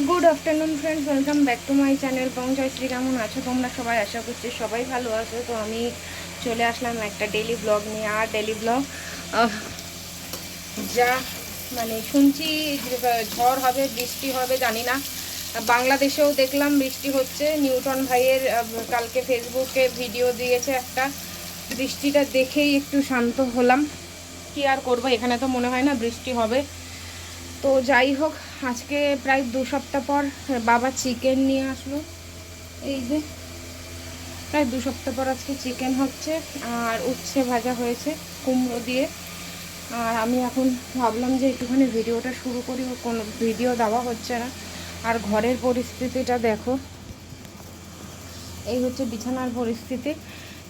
Good afternoon friends welcome back to my channel Panchayshree কেমন আছো? তোমরা সবাই আশা করছি সবাই ভালো আছো। তো আমি চলে আসলাম একটা ডেলি ব্লগ নিয়ে। আর ডেলি ব্লগ যা মানে শুনছি ঝড় হবে, বৃষ্টি হবে, জানি না। বাংলাদেশেও দেখলাম বৃষ্টি হচ্ছে। নিউটন ভাইয়ের কালকে ফেসবুকে ভিডিও দিয়েছে একটা। বৃষ্টিটা দেখেই একটু শান্ত হলাম। কি আর করব? এখানে তো মনে হয় না বৃষ্টি হবে। তো যাই হোক আজকে প্রায় দু সপ্তাহ পর বাবা চিকেন নিয়ে আসলো। এই যে, প্রায় দু সপ্তাহ পর আজকে চিকেন হচ্ছে আর উচ্ছে ভাজা হয়েছে কুমড়ো দিয়ে। আর আমি এখন ভাবলাম যে একটুখানি ভিডিওটা শুরু করি কোনো ভিডিও দেওয়া হচ্ছে না। আর ঘরের পরিস্থিতিটা দেখো, এই হচ্ছে বিছানার পরিস্থিতি।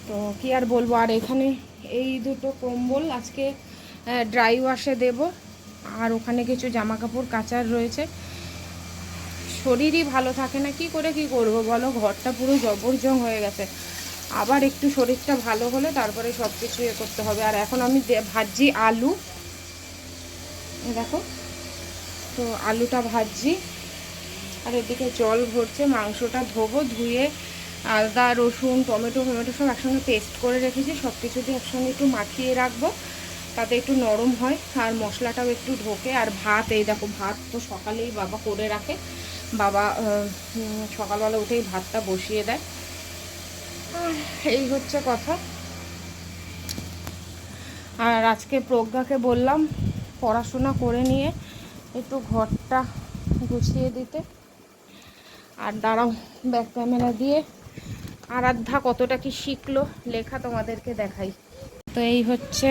তো কি আর বলব, আর এখানে এই দুটো কম্বল আজকে ড্রাই ওয়াশে দেব। আর ওখানে কিছু জামা কাপড় কাচার রয়েছে। শরীরই ভালো থাকে না, কি করে কি করব বলো? ঘরটা পুরো জবরজং হয়ে গেছে। আবার একটু শরীরটা ভালো হলে তারপরে সব কিছু ইয়ে করতে হবে। আর এখন আমি ভাজছি আলু। দেখো, তো আলুটা ভাজছি। আর এদিকে জল ভরছে, মাংসটা ধোবো, ধুয়ে আদা, রসুন, টমেটো টমেটো সব একসঙ্গে পেস্ট করে রেখেছি। সব কিছু দিয়ে একসঙ্গে একটু মাখিয়ে রাখব। তাতে একটু নরম হয় আর মশলাটাও একটু ঢোকে। আর ভাত, এই দেখো, ভাত তো সকালেই বাবা করে রাখে। বাবা সকালবেলা উঠেই ভাতটা বসিয়ে দেয়। এই হচ্ছে কথা। আর আজকে প্রজ্ঞাকে বললাম পড়াশোনা করে নিয়ে একটু ঘরটা গুছিয়ে দিতে। আর দাঁড়াও, ব্যাক ক্যামেরা দিয়ে আরাধ্যা কতটা কি শিখলো লেখা তোমাদেরকে দেখাই। তো এই হচ্ছে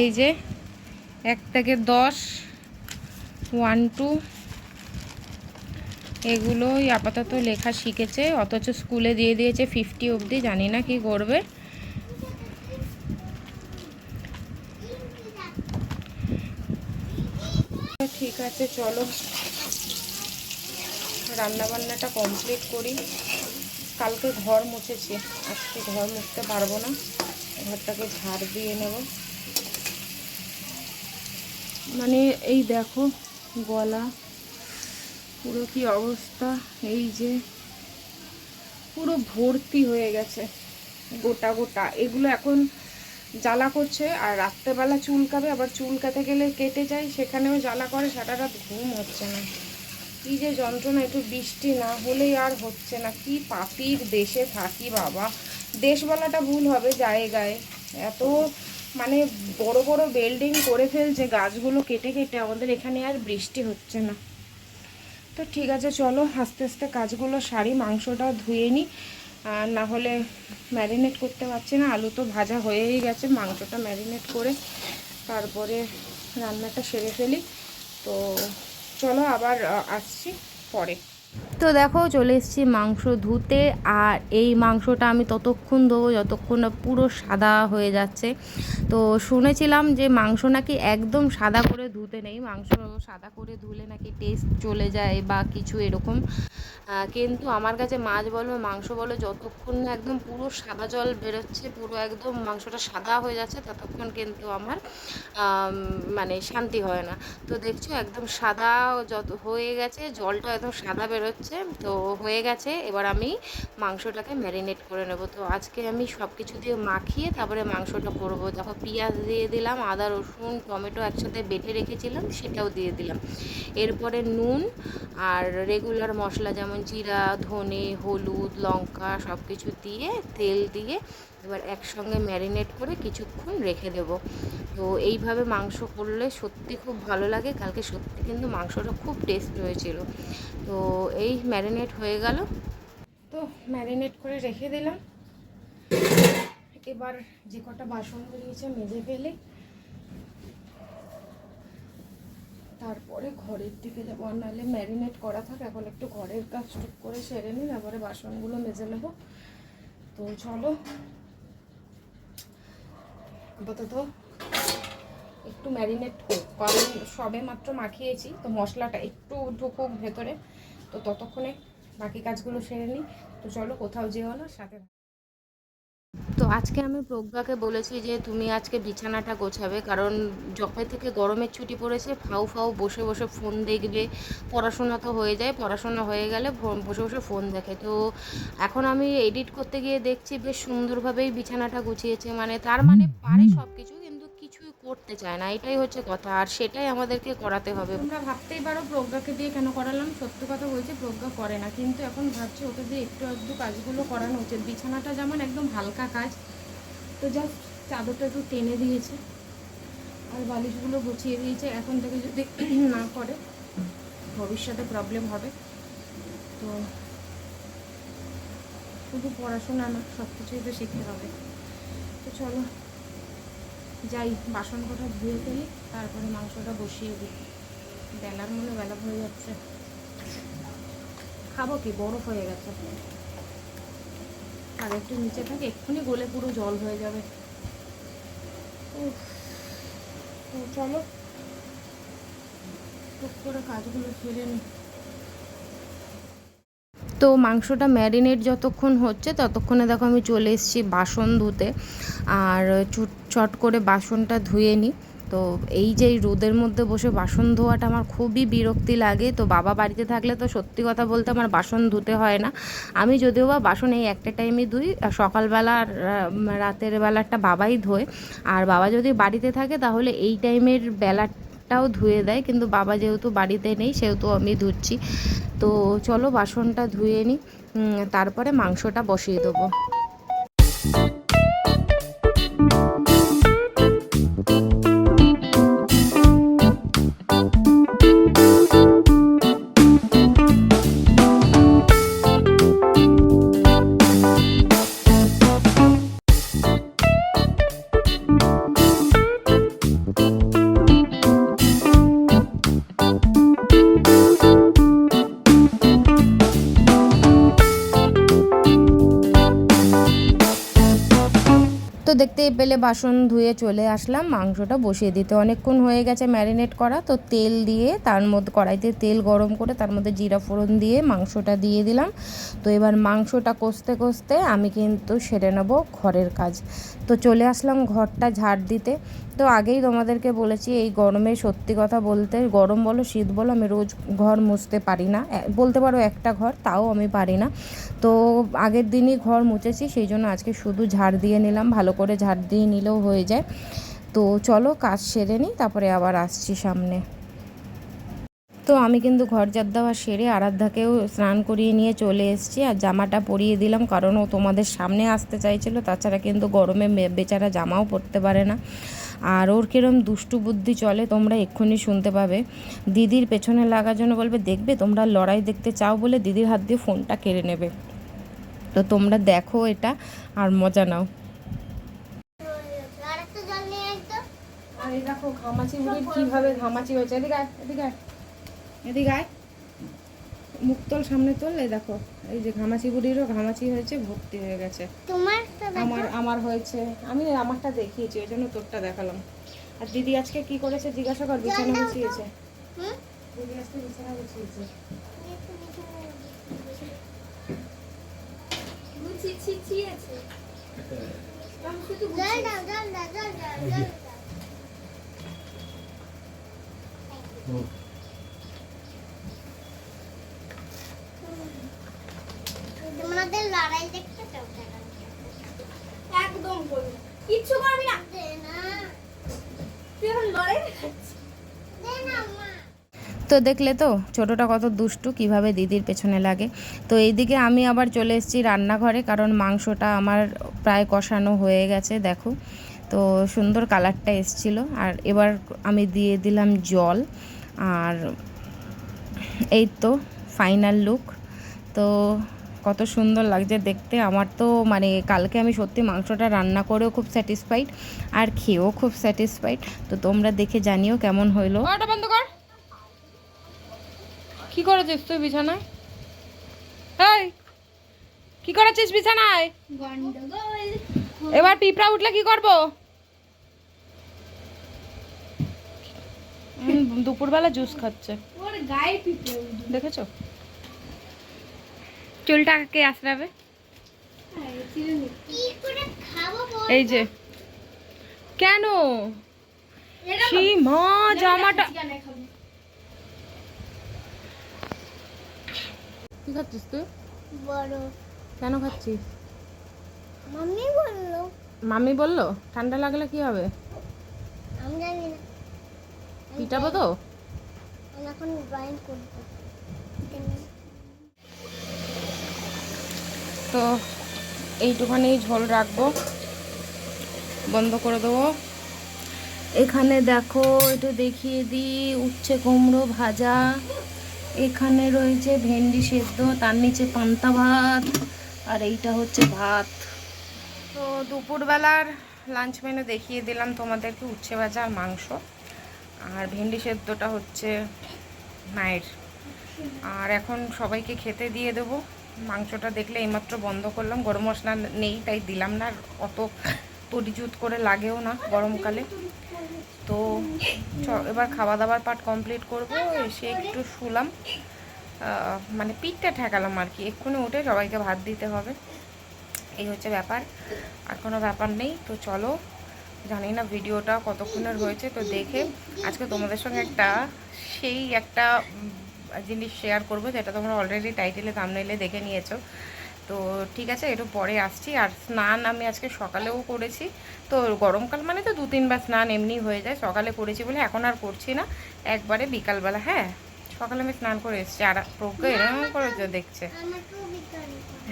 এই যে, এক থেকে দশ ওয়ান টু এগুলোই আপাতত লেখা শিখেছে, অথচ স্কুলে দিয়ে দিয়েছে ফিফটি অবধি, জানি না কি করবে। ঠিক আছে, চলো। রান্না বান্নাটা কমপ্লিট করি। কালকে ঘর মুছেছি। আজকে ঘর মুছতে পারব না। ঘরটাকে ঝাড় দিয়ে নেব। মানে এই দেখো গলা, পুরো কি অবস্থা? এই যে পুরো ভর্তি হয়ে গেছে গোটা গোটা। এগুলো এখন জ্বালা করছে আর রাত্রেবেলা চুলকাবে আবার চুলকাতে গেলে কেটে যায়, সেখানেও জ্বালা করে, সারা রাত ঘুম হচ্ছে না। কি যে যন্ত্রণা, একটু বৃষ্টি না হলেই আর হচ্ছে না। কি পাপির দেশে থাকি বাবা। দেশ বলাটা ভুল হবে জায়গায়। এত মানে বড় বড় বিল্ডিং করে ফেলছে, গাছগুলো কেটে কেটে, আমাদের এখানে আর বৃষ্টি হচ্ছে না। তো ঠিক আছে, চলো আস্তে আস্তে কাজগুলো সারি, মাংসটা ধুয়ে নিই আর না হলে ম্যারিনেট করতে পারছি না। আলু তো ভাজা হয়েই গেছে, মাংসটা ম্যারিনেট করে তারপরে রান্নাটা সেরে ফেলি। তো চলো আবার আসছি পরে। তো দেখো চলে এসেছি মাংস ধুতে, আর এই মাংসটা আমি ততক্ষণ ধোবো যতক্ষণ না পুরো সাদা হয়ে যাচ্ছে। তো শুনেছিলাম যে মাংস নাকি একদম সাদা করে ধুতে নেই, মাংস সাদা করে ধুলে নাকি টেস্ট চলে যায় বা কিছু এরকম। কিন্তু আমার কাছে মাছ বলো, মাংস বলো, যতক্ষণ না একদম পুরো সাদা জল বেরোচ্ছে, পুরো একদম মাংসটা সাদা হয়ে যাচ্ছে, ততক্ষণ কিন্তু আমার মানে শান্তি হয় না। তো দেখছ একদম সাদা যত হয়ে গেছে, জলটা একদম সাদা বেরোচ্ছে তো হয়ে গেছে। এবার আমি মাংসটাকে ম্যারিনেট করে নেব। তো আজকে আমি সব কিছু দিয়ে মাখিয়ে তারপরে মাংসটা করব। দেখো পেঁয়াজ দিয়ে দিলাম, আদা, রসুন, টমেটো একসাথে বেটে রেখেছিলাম, সেটাও দিয়ে দিলাম। এরপরে নুন আর রেগুলার মশলা যেমন জিরা, ধনে, হলুদ, লঙ্কা সব কিছু দিয়ে, তেল দিয়ে এবার একসঙ্গে ম্যারিনেট করে কিছুক্ষণ রেখে দেব। তো এইভাবে মাংস করলে সত্যি খুব ভালো লাগে। কালকে সত্যি কিন্তু মাংসটা খুব টেস্ট হয়েছিল। তো এই ম্যারিনেট হয়ে গেল। তো ম্যারিনেট করে রেখে দিলাম। এবার যে কটা বাসন বেরিয়েছে মেজে ফেলে। তারপরে ঘরের দিকে যাব। নাহলে ম্যারিনেট করা থাক। এখন একটু ঘরের কাজ টুক করে সেরে নিই। তারপরে বাসনগুলো মেজে নেব। তো চলো আপাতত একটু ম্যারিনেট হোক, কারণ সবে মাত্র মাখিয়েছি, তো মশলাটা একটু ঢুকুক ভেতরে, তো ততক্ষণে বাকি কাজগুলো সেরে নিই তো চলো কোথাও যেও না, সাথে। তো আজকে আমি প্রজ্ঞাকে বলেছি যে তুমি আজকে বিছানাটা গোছাবে, কারণ যখন থেকে গরমের ছুটি পড়েছে, ফাউ ফাউ বসে বসে ফোন দেখবে, পড়াশোনা তো হয়ে যায়, পড়াশোনা হয়ে গেলে বসে বসে ফোন দেখে। তো এখন আমি এডিট করতে গিয়ে দেখছি, বেশ সুন্দরভাবেই বিছানাটা গুছিয়েছে মানে তার মানে পারে সব কিছু করতে চায় না, এটাই হচ্ছে কথা। আর সেটাই আমাদেরকে করাতে হবে। তোমরা ভাবতেই পারো, প্রজ্ঞাকে দিয়ে কেন করালাম? সত্যি কথা বলছি, প্রজ্ঞা করে না। কিন্তু এখন ভাবছি ওকে দিয়ে একটু একটু কাজগুলো করানো উচিত। বিছানাটা যেমন একদম হালকা কাজ, তো জাস্ট চাদরটা একটু টেনে দিয়েছে আর বালিশগুলো গুছিয়ে দিয়েছে। এখন থেকে যদি না করে, ভবিষ্যতে প্রবলেম হবে। তো শুধু পড়াশোনা না সব কিছুই তো শিখতে হবে। তো চলো যাই, বাসন কটা ধুয়ে ফেলি, তারপরে মাংসটা বসিয়ে দিই। বেলার মনে বেলা হয়ে যাচ্ছে। খাব কি? বরফ হয়ে গেছে। আর একটু নিচে থাকে, এক্ষুনি গলে পুরো জল হয়ে যাবে। চলো। টুক করে কাজগুলো সেরে নিই তো মাংসটা ম্যারিনেট যতক্ষণ হচ্ছে, ততক্ষণে দেখো আমি চলে এসেছি বাসন ধুতে। আর চুট করে বাসনটা ধুয়ে নিই তো এই যে রোদের মধ্যে বসে বাসন ধোয়াটা আমার খুবই বিরক্তি লাগে। তো বাবা বাড়িতে থাকলে তো সত্যি কথা বলতে আমার বাসন ধুতে হয় না। আমি যদিও বা বাসন এই একটা টাইমে ধুই সকালবেলা আর রাতের বেলাটা বাবাই ধোয়। আর বাবা যদি বাড়িতে থাকে তাহলে এই টাইমের বেলাটাও ধুয়ে দেয়। কিন্তু বাবা যেহেতু বাড়িতে নেই, সেহেতু আমি ধুচ্ছি। তো চলো বাসনটা ধুয়ে নিই তারপরে মাংসটা বসিয়ে দেবো। পেলে বাসন ধুয়ে চলে আসলাম, মাংসটা বসিয়ে দিতে। অনেকক্ষণ হয়ে গেছে ম্যারিনেট করা, তো তেল দিয়ে তার মধ্যে কড়াইতে তেল গরম করে তার মধ্যে জিরা ফোড়ন দিয়ে মাংসটা দিয়ে দিলাম। তো এবার মাংসটা কষতে কষতে আমি কিন্তু সেরে নেব ঘরের কাজ। তো চলে আসলাম ঘরটা ঝাড় দিতে। তো আগেই তোমাদেরকে বলেছি, এই গরমে সত্যি কথা বলতে গরম বলো, শীত বলো, আমি রোজ ঘর মুছতে পারি না। বলতে পারো একটা ঘর, তাও আমি পারি না। তো আগের দিনই ঘর মুছেছি, সেই জন্য আজকে শুধু ঝাড় দিয়ে নিলাম, ভালো করে ঝাড় দিয়ে নিলেও হয়ে যায়। তো চলো কাজ সেরে নিই, তারপরে আবার আসছি সামনে। তো আমি কিন্তু ঘর জাত দেওয়া সেরে আরাধ্যাকেও স্নান করিয়ে নিয়ে চলে এসেছি আর জামাটা পরিয়ে দিলাম কারণ ও তোমাদের সামনে আসতে চাইছিল তাছাড়া কিন্তু গরমে বেচারা জামাও পরতে পারে না। আর ওর কিরম দুষ্টু বুদ্ধি চলে তোমরা এক্ষুনি শুনতে পাবে। দিদির পেছনে লাগার জন্য বলবে দেখবে তোমরা লড়াই দেখতে চাও বলে দিদির হাত দিয়ে ফোনটা কেড়ে নেবে। তো তোমরা দেখো এটা আর মজা নাও। আর এই দেখো ঘামাচি কীভাবে ঘামাচি হয়েছে। এদিকে এদিকে এদিকে আয়। মুখ তোল সামনে তোল এই দেখো এই যে ঘামাচি বুড়িরও ঘামাচি হয়েছে ভর্তি হয়ে গেছে। তোমার আমার আমার হয়েছে। আমি আমারটা দেখিয়েছি ওই জন্য তোরটা দেখালাম। আর দিদি আজকে কি করেছে জিজ্ঞাসা কর বিছানা গুছিয়েছে। হুম? দিদি আজকে বিছানা গুছিয়েছে। জল তোমাদের লড়াই দেখতে চাও একদম করবি কিচ্ছু করবি না। দে না। তুই এখন লড়াই দেখাচ্ছিস? দে না মা। তো দেখলে তো ছোটোটা কত দুষ্টু কীভাবে দিদির পেছনে লাগে। তো এইদিকে আমি আবার চলে এসেছি রান্নাঘরে কারণ মাংসটা আমার প্রায় কষানো হয়ে গেছে দেখো। তো সুন্দর কালারটা এসছিল আর এবার আমি দিয়ে দিলাম জল আর এই তো ফাইনাল লুক তো কত সুন্দর লাগছে দেখতে। আমার তো মানে কালকে আমি সত্যি মাংসটা রান্না করেও খুব স্যাটিসফাইড আর খেয়েও খুব স্যাটিসফাইড তো তোমরা দেখে জানিও কেমন হইল। ওটা বন্ধ কর। কি করেছিস তুই বিছানায়? এই কি করেছিস বিছানায়? এবার পিঁপড়া উঠলে কি করব? দুপুরবেলা জুস খাচ্ছে। ওর গায়ে পিঁপড়ে দেখেছ? আশ্রাবে কি এই যে। কেন? সীমা জামাটা কি খাচ্ছিস তুই? কেন খাচ্ছিস? মাম্মি বলল। মামি বলল ঠান্ডা লাগলে কি হবে? আমি জানি না। পিটাবো তো? এখন ড্রয়িং করব। তো এইটুখানি ঝোল রাখব। বন্ধ করে দেবো। এখানে দেখো এটা দেখিয়ে দিই, উচ্ছে কুমড়ো ভাজা। এখানে রয়েছে ভেন্ডি সেদ্ধ, তার নিচে পান্তা ভাত, আর এইটা হচ্ছে ভাত। তো দুপুরবেলার লাঞ্চ মেনু দেখিয়ে দিলাম তোমাদেরকে, উচ্ছে ভাজা আর মাংস। আর ভেন্ডি সেদ্ধটা হচ্ছে মায়ের। আর এখন সবাইকে খেতে দিয়ে দেবো। মাংসটা দেখলে এইমাত্র বন্ধ করলাম। গরম মশলা নেই, তাই দিলাম না। অত পরিজুত করে লাগেও না গরমকালে। তো এবার খাওয়া দাওয়ার পার্ট কমপ্লিট করব। এসে একটু শুলাম। মানে পিঠটা ঠেকালাম আর কি। এক্ষুনি উঠে সবাইকে ভাত দিতে হবে। এই হচ্ছে ব্যাপার। আর কোনো ব্যাপার নেই। তো চলো, জানি না ভিডিওটা কতক্ষণের হয়েছে। তো দেখে আজকে তোমাদের সঙ্গে একটা, সেই একটা জিনিস শেয়ার করব, যেটা তোমরা অলরেডি টাইটেলে থামনেলে দেখে নিয়েছো। তো ঠিক আছে একটু পরে আসছি। আর স্নান আমি আজকে সকালেও করেছি। তো গরমকাল মানে তো দু তিনবার স্নান এমনি হয়ে যায়। সকালে করেছি বলে এখন আর করছি না। একবারে বিকালবেলা হ্যাঁ সকালে আমি স্নান করে এসেছি। আর প্রজ্ঞা এরকম করেছে দেখছে।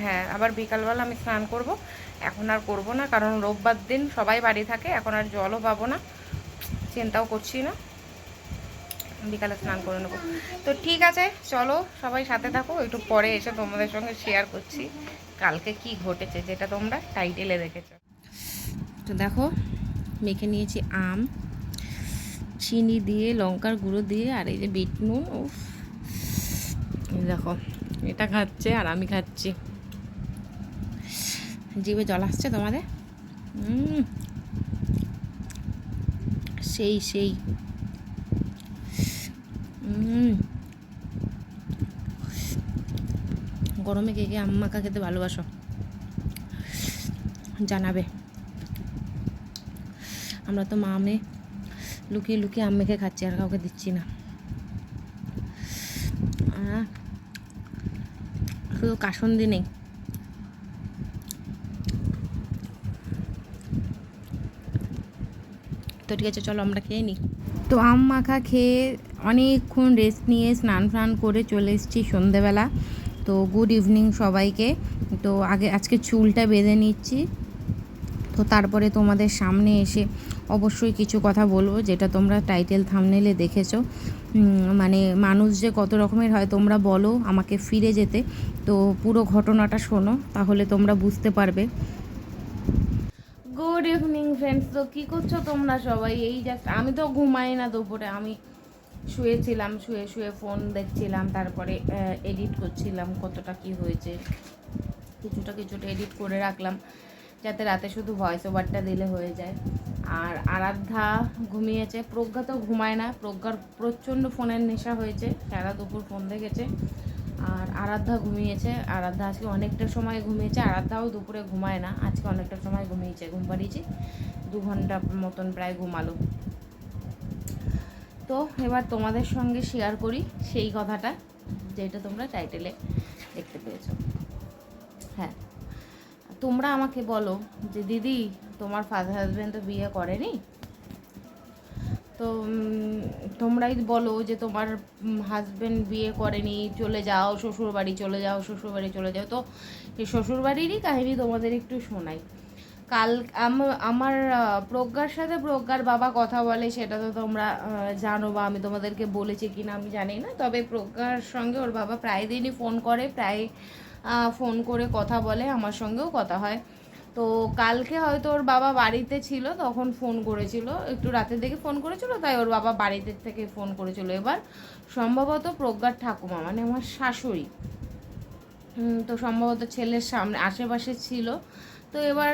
হ্যাঁ আবার বিকালবেলা আমি স্নান করব। এখন আর করব না, কারণ রোববার দিন সবাই বাড়ি থাকে। এখন আর জলও পাবো না। চিন্তাও করছি না। বিকালে স্নান করে নেব। তো ঠিক আছে, চলো সবাই সাথে থাকো, একটু পরে এসে তোমাদের সঙ্গে শেয়ার করছি। কালকে কি ঘটেছে যেটা তোমরা টাইটেলে দেখেছ তো দেখো, মেখে নিয়েছি আম, চিনি দিয়ে, লঙ্কার গুঁড়ো দিয়ে, আর এই যে বিট নুন, উফ। দেখো, এটা খাচ্ছে আর আমি খাচ্ছি। জিভে জল আসছে তোমাদের? সেই সেই। গরমে কে কে আম মাখা খেতে ভালোবাসো? জানাবে। আমরা তো মা মেয়ে লুকিয়ে লুকিয়ে আম মেখে খাচ্ছি, আর কাউকে দিচ্ছি না। শুধু কাসন্দি নেই। তো ঠিক আছে, চলো আমরা খেয়ে নিই তো আম মাখা খেয়ে অনেকক্ষণ রেস্ট নিয়ে স্নান ফান করে চলে এসেছি সন্ধেবেলা। তো গুড ইভিনিং সবাইকে। তো আগে, আজকে চুলটা বেঁধে নিচ্ছি। তো তারপরে তোমাদের সামনে এসে অবশ্যই কিছু কথা বলব, যেটা তোমরা টাইটেল থামনেলে দেখেছ। মানে মানুষ যে কত রকমের হয়, তোমরা বলো আমাকে ফিরে যেতে। তো পুরো ঘটনাটা শোনো, তাহলে তোমরা বুঝতে পারবে। ফ্রেন্ডস তো কী করছ তোমরা সবাই? এই জাস্ট আমি তো ঘুমাই না দুপুরে। আমি শুয়েছিলাম, শুয়ে শুয়ে ফোন দেখছিলাম, তারপরে এডিট করছিলাম কতটা কি হয়েছে। কিছুটা কিছুটা এডিট করে রাখলাম, যাতে রাতে শুধু ভয়েস ওভারটা দিলে হয়ে যায়। আর আরাধ্যা ঘুমিয়েছে। প্রজ্ঞা তো ঘুমায় না। প্রজ্ঞার প্রচণ্ড ফোনের নেশা হয়েছে। সারা দুপুর ফোন দেখেছে। আরাধ্যা ঘুমিয়েছে। আরাধ্যা আজকে অনেকটা সময় ঘুমিয়েছে। আরাধ্যাও দুপুরে ঘুমায় না। আজকে অনেকটা সময় ঘুমিয়েছে। ঘুম পাড়িয়েছি। দু ঘণ্টা মতন প্রায় ঘুমালো। তো এবার তোমাদের সঙ্গে শেয়ার করি সেই কথাটা, যেটা তোমরা টাইটেলে দেখতে পেয়েছ। হ্যাঁ। তোমরা আমাকে বলো যে, দিদি, তোমার ফাদার হাজব্যান্ড তো বিয়ে করেনি? তো তোমরাই বলো যে তোমার হাজব্যান্ড বিয়ে করেনি, চলে যাও শ্বশুর বাড়ি চলে যাও শ্বশুর বাড়ি চলে যাও। তো এই শ্বশুর বাড়িরই কাহিনী তোমাদের একটু শোনাই। কাল আম- আমার প্রজ্ঞার সাথে প্রজ্ঞার বাবা কথা বলে, সেটা তো তোমরা জানো বা আমি তোমাদেরকে বলেছি কি না আমি জানি না। তবে প্রজ্ঞার সঙ্গে ওর বাবা প্রায় দিনই ফোন করে, প্রায় ফোন করে কথা বলে, আমার সঙ্গেও কথা হয়। তো কালকে হয়তো ওর বাবা বাড়িতে ছিল, তখন ফোন করেছিল। একটু রাতের দিকে ফোন করেছিল, তাই ওর বাবা বাড়িতে থেকে ফোন করেছিল। এবার সম্ভবত প্রজ্ঞার ঠাকুমা মানে আমার শাশুড়ি তো সম্ভবত ছেলের সামনে, আশেপাশে ছিল। তো এবার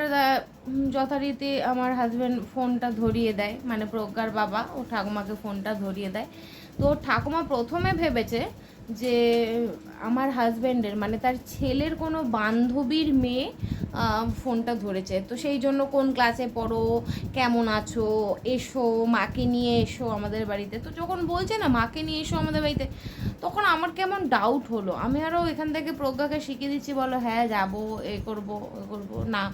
যথারীতি আমার হাজব্যান্ড ফোনটা ধরিয়ে দেয় মানে প্রজ্ঞার বাবা ও ঠাকুমাকে ফোনটা ধরিয়ে দেয়। তো ঠাকুমা প্রথমে ভেবেছে যে আমার হাজব্যান্ডের মানে তার ছেলের কোনো বান্ধবীর মেয়ে ফোনটা ধরেছে। তো সেই জন্য কোন ক্লাসে পড়ো, কেমন আছো, এসো, মাকে নিয়ে এসো আমাদের বাড়িতে। তো যখন বলছে না, মাকে নিয়ে এসো আমাদের বাড়িতে, তখন আমার কেমন ডাউট হলো। আমি আরও এখান থেকে প্রজ্ঞাকে শিখিয়ে দিচ্ছি, বলো হ্যাঁ যাব, এ করব এ করব। না।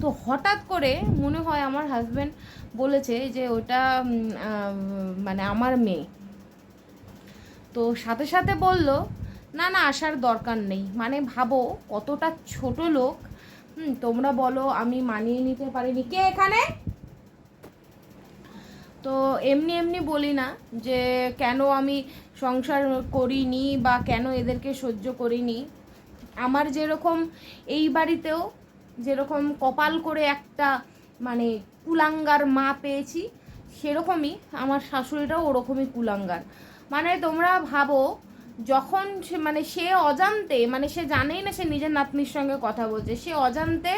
তো হঠাৎ করে মনে হয় আমার হাজব্যান্ড বলেছে যে ওটা মানে আমার মেয়ে। তো সাথে সাথে বলল, না না, আসার দরকার নেই। মানে ভাবো, কতটা ছোট লোক। হুম, তোমরা বলো, আমি মানিয়ে নিতে পারিনি। কে এখানে? তো এমনি এমনি বলি না যে, কেন আমি সংসার করিনি বা কেন এদেরকে সহ্য করিনি। আমার যেরকম এই বাড়িতেও যেরকম কপাল করে একটা মানে কুলাঙ্গার মা পেয়েছি, সেরকমই আমার শাশুড়িটাও ওরকমই কুলাঙ্গার। মানে তোমরা ভাবো, যখন সে মানে সে অজান্তে মানে সে জানেই না সে নিজের নাতনির সঙ্গে কথা বলছে, সে অজান্তে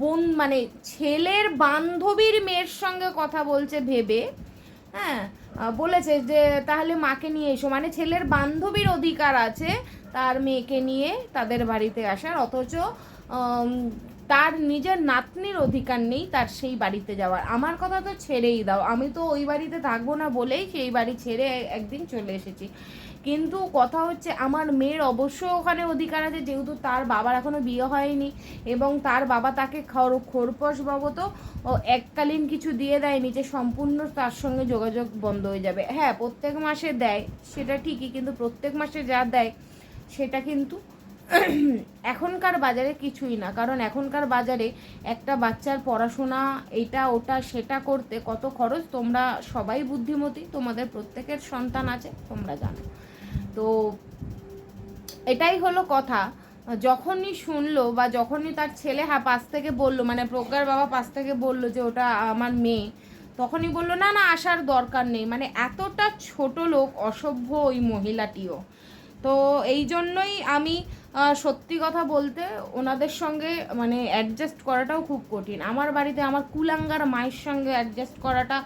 বোন মানে ছেলের বান্ধবীর মেয়ের সঙ্গে কথা বলছে ভেবে হ্যাঁ বলেছে যে তাহলে মাকে নিয়ে এসো। মানে ছেলের বান্ধবীর অধিকার আছে তার মেয়েকে নিয়ে তাদের বাড়িতে আসার, অথচ তার নিজের নাতনির অধিকার নেই তার সেই বাড়িতে যাওয়ার। আমার কথা তো ছেড়েই দাও। আমি তো ওই বাড়িতে থাকব না বলেই সেই বাড়ি ছেড়ে একদিন চলে এসেছি। কিন্তু কথা হচ্ছে, আমার মেয়ের অবশ্য ওখানে অধিকার আছে, যেহেতু তার বাবার এখনও বিয়ে হয়নি এবং তার বাবা তাকে খর- খোরপোশ বাবত ও এককালীন কিছু দিয়ে দেয়নি যে সম্পূর্ণ তার সঙ্গে যোগাযোগ বন্ধ হয়ে যাবে। হ্যাঁ প্রত্যেক মাসে দেয়, সেটা ঠিকই, কিন্তু প্রত্যেক মাসে যা দেয়, সেটা কিন্তু এখনকার বাজারে কিছুই না। কারণ এখনকার বাজারে একটা বাচ্চার পড়াশোনা, এটা, ওটা, সেটা করতে কত খরচ, তোমরা সবাই বুদ্ধিমতী, তোমাদের প্রত্যেকের সন্তান আছে, তোমরা জানো। তো এটাই হলো কথা। যখনই শুনলো বা যখনই তার ছেলে হ্যাঁ পাশ থেকে বলল মানে প্রজ্ঞার বাবা পাশ থেকে বলল যে, ওটা আমার মেয়ে, তখনই বলল, না না, আসার দরকার নেই। মানে এতটা ছোট লোক, অসভ্য ওই মহিলাটিও। তো এই জন্যই আমি সত্যি কথা বলতে ওনাদের সঙ্গে মানে অ্যাডজাস্ট করাটাও খুব কঠিন। আমার বাড়িতে আমার কুলাঙ্গার মায়ের সঙ্গে অ্যাডজাস্ট করাটা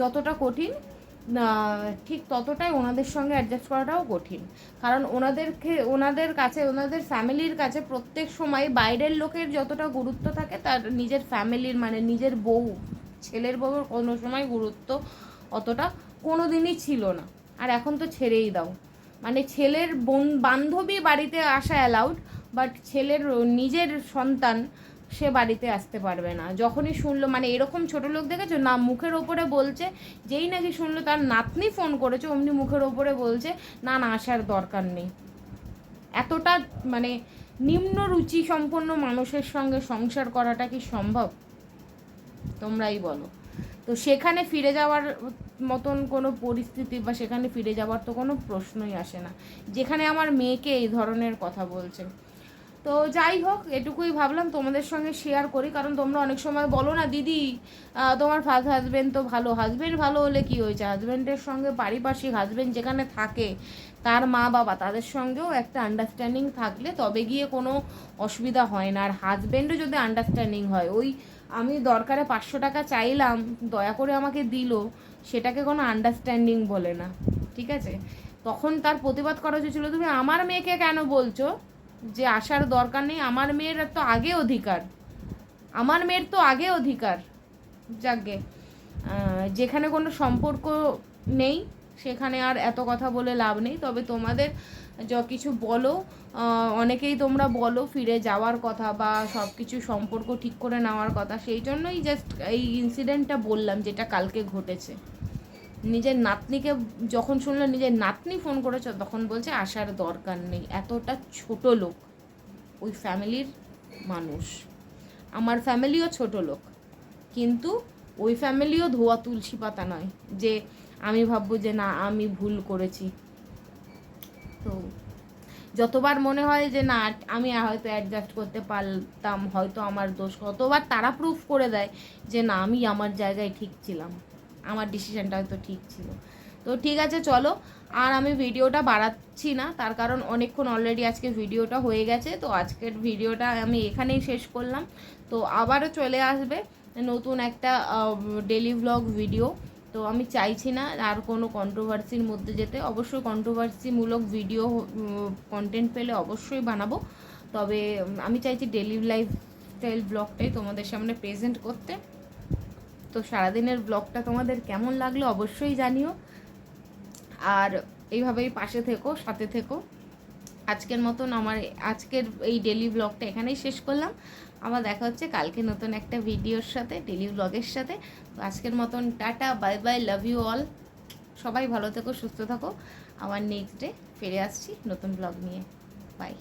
যতটা কঠিন ঠিক ততটাই ওনাদের সঙ্গে অ্যাডজাস্ট করাটাও কঠিন। কারণ ওনাদেরকে, ওনাদের কাছে, ওনাদের ফ্যামিলির কাছে প্রত্যেক সময় বাইরের লোকের যতটা গুরুত্ব থাকে, তার নিজের ফ্যামিলির মানে নিজের বউ, ছেলের বউয়ের কোনো সময় গুরুত্ব অতটা কোনো দিনই ছিল না। আর এখন তো ছেড়েই দাও। মানে ছেলের বোন, বান্ধবী বাড়িতে আসা অ্যালাউড বাট ছেলের নিজের সন্তান সে বাড়িতে আসতে পারবে না। যখনই শুনলো মানে এরকম ছোট লোক দেখেছ? না, মুখের ওপরে বলছে, যেই নাকি শুনলো তার নাতনি ফোন করেছে, অমনি মুখের ওপরে বলছে, না না, আসার দরকার নেই। এতটা মানে নিম্ন রুচি সম্পন্ন মানুষের সঙ্গে সংসার করাটা কি সম্ভব? তোমরাই বলো। তো সেখানে ফিরে যাওয়ার মতন কোনো পরিস্থিতি বা সেখানে ফিরে যাওয়ার তো কোনো প্রশ্নই আসে না। যেখানে আমার মেয়েকে এই ধরনের কথা বলছে। তো যাই হোক, এটুকুই ভাবলাম তোমাদের সঙ্গে শেয়ার করি, কারণ তোমরা অনেক সময় বলো না, দিদি তোমার ফার্স্ট হাজবেন্ড তো ভালো হাজব্যান্ড ভালো হলে কি হয়েছে? হাজব্যান্ডের সঙ্গে পারিপার্শ্বিক হাজব্যান্ড যেখানে থাকে, তার মা বাবা তাদের সঙ্গেও একটা আন্ডারস্ট্যান্ডিং থাকলে তবে গিয়ে কোনো অসুবিধা হয় না। আর হাজবেন্ডও যদি আন্ডারস্ট্যান্ডিং হয়, ওই আমি দরকারে পাঁচশো টাকা চাইলাম, দয়া করে আমাকে দিল, সেটাকে কোনো আন্ডারস্ট্যান্ডিং বলে না, ঠিক আছে? তখন তার প্রতিবাদ করা উচিত ছিল, তুমি আমার মেয়েকে কেন বলছো যে আসার দরকার নেই? আমার মেয়ের তো আগে অধিকার, আমার মেয়ের তো আগে অধিকার। যাকে যেখানে কোনো সম্পর্ক নেই, সেখানে আর এত কথা বলে লাভ নেই, তবে তোমাদের য, কিছু বলো। অনেকেই তোমরা বলো ফিরে যাওয়ার কথা বা সব কিছু সম্পর্ক ঠিক করে নেওয়ার কথা। সেই জন্যই জাস্ট এই ইনসিডেন্টটা বললাম যেটা কালকে ঘটেছে। নিজের নাতনিকে যখন শুনলো, নিজের নাতনি ফোন করেছে, তখন বলছে, আসার দরকার নেই। এতটা ছোট লোক। ওই ফ্যামিলির মানুষ। আমার ফ্যামিলিও ছোট লোক। কিন্তু ওই ফ্যামিলিও ধোয়া তুলসী পাতা নয়। যে আমি ভাববো যে না, আমি ভুল করেছি। তো যতবার মনে হয় যে না, আমি হয়তো অ্যাডজাস্ট করতে পারতাম, হয়তো আমার দোষ কতবার তারা প্রুফ করে দেয় যে না, আমি আমার জায়গায় ঠিক ছিলাম। আমার ডিসিশনটা হয়তো ঠিক ছিল। তো ঠিক আছে, চলো। আর আমি ভিডিওটা বাড়াচ্ছি না, তার কারণ অনেকক্ষণ অলরেডি আজকে ভিডিওটা হয়ে গেছে, তো আজকের ভিডিওটা আমি এখানেই শেষ করলাম। তো আবারও চলে আসবে নতুন একটা ডেলি ভ্লগ ভিডিও তো আমি চাইছি না আর কোনো কন্ট্রোভার্সির মধ্যে যেতে। অবশ্যই কন্ট্রোভার্সিমূলক ভিডিও কন্টেন্ট পেলে অবশ্যই বানাবো। তবে আমি চাইছি ডেলি লাইফ স্টাইল ব্লগটাই তোমাদের সামনে প্রেজেন্ট করতে। তো সারাদিনের ব্লগটা তোমাদের কেমন লাগল অবশ্যই জানিও। আর এইভাবেই পাশে থেকো, সাথে থেকো। আজকের মতন আমার, আজকের এই ডেলি ব্লগটা এখানেই শেষ করলাম। আবার দেখা হচ্ছে কালকে নতুন একটা ভিডিওর সাথে, ডেলি ব্লগের সাথে। তো আজকের মতন tata bye bye love you all সবাই ভালো থেকো, সুস্থ থাকো। আমার নেক্সট ডে ফিরে আসছি নতুন ব্লগ নিয়ে। বাই